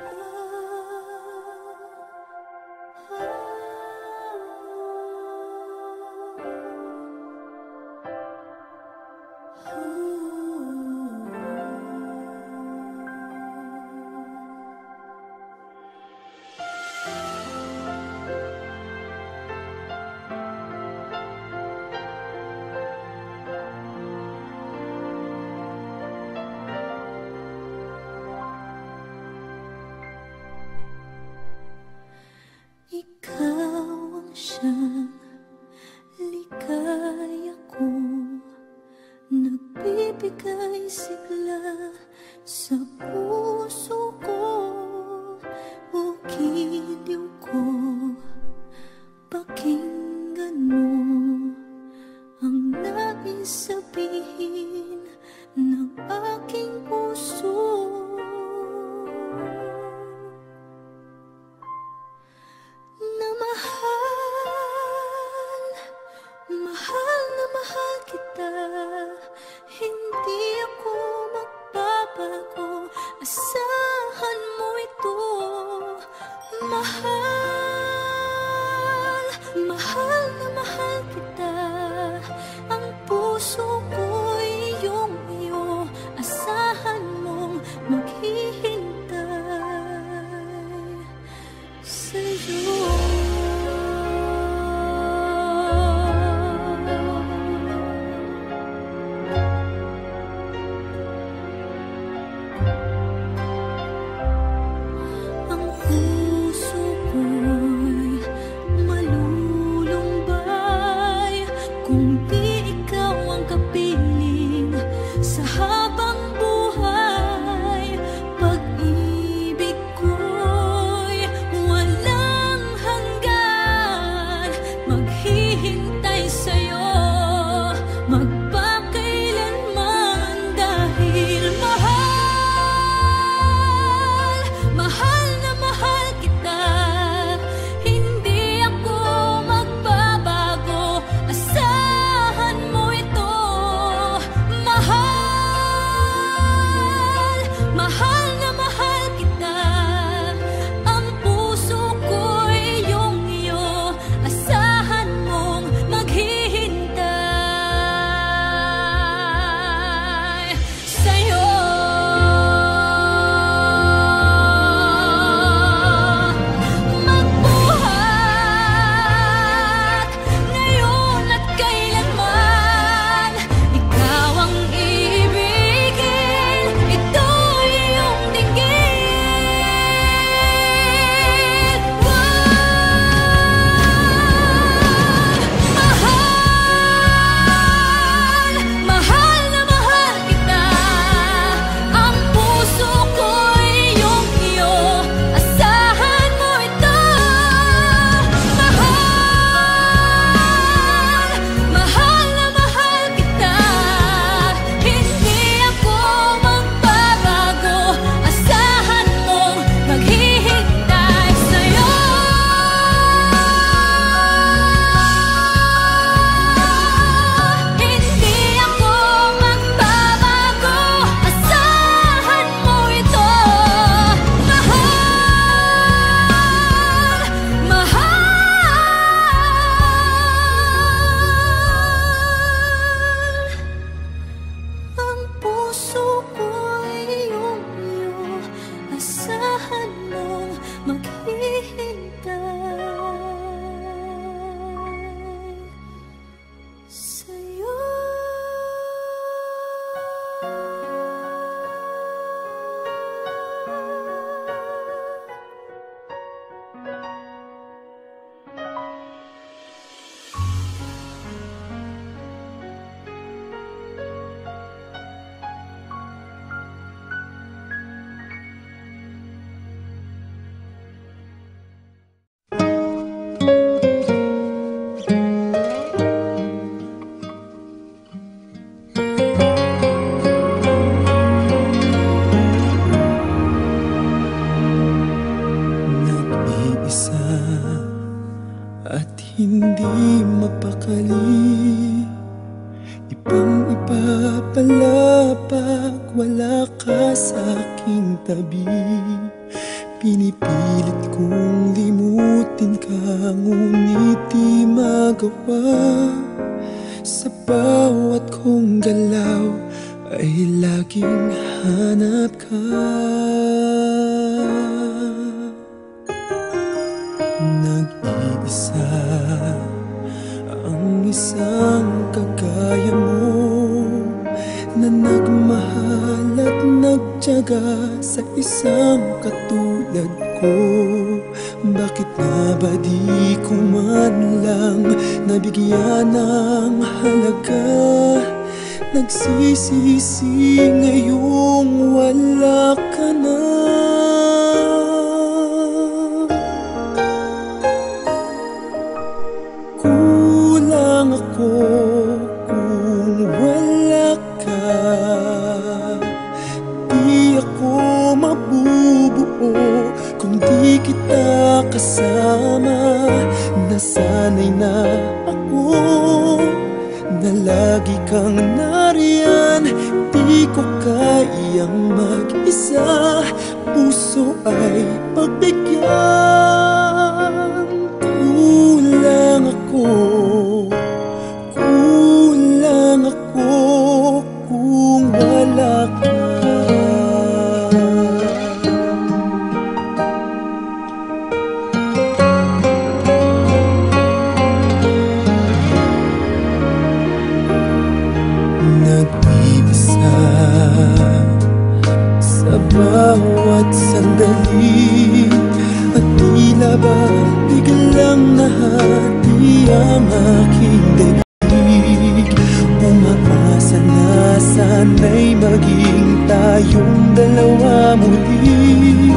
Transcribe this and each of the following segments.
Oh. Wala ka sa 工笔 Pinipilit kong limutin ka Ngunit di magawa. Sa bawat kong galaw Ay laging hanap ka. Nag-iisa Ang isang kagaya mo Na nagmahal at nagtyaga Sa isang katulad ko Bakit na ba di ko man lang Nabigyan ng halaga? Nagsisisi ngayong wala ka na kita kasama Nasanay na ako na lagi kang nariyan Di ko kayang mag-isa. Puso ay pagbigyan tayong dalawa muli.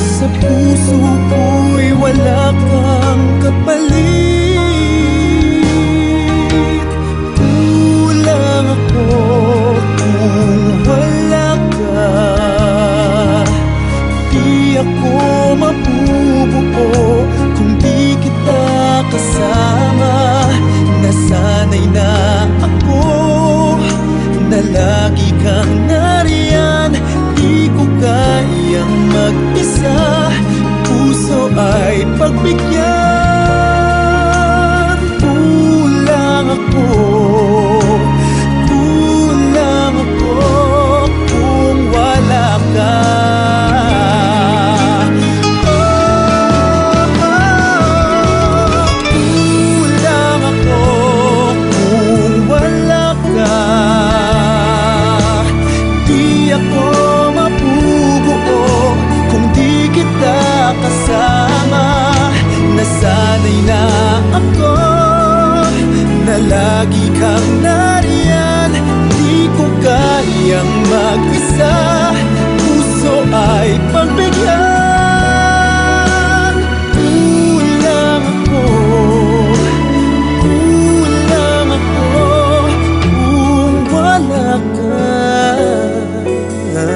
Sa puso ko'y wala kang kapalit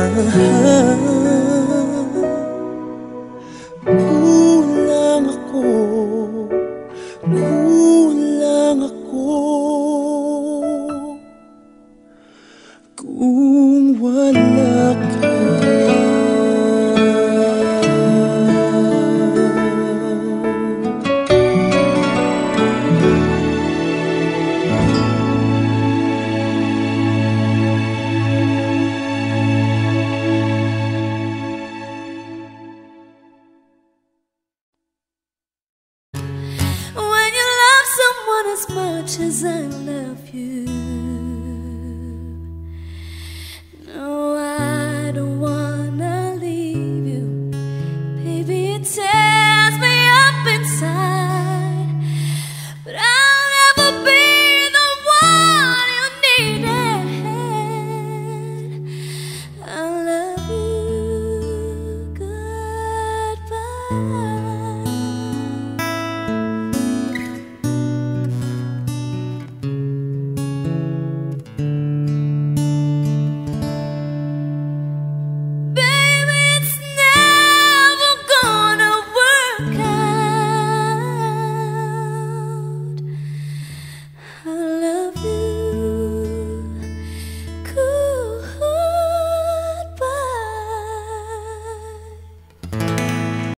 嗯 much as I love you.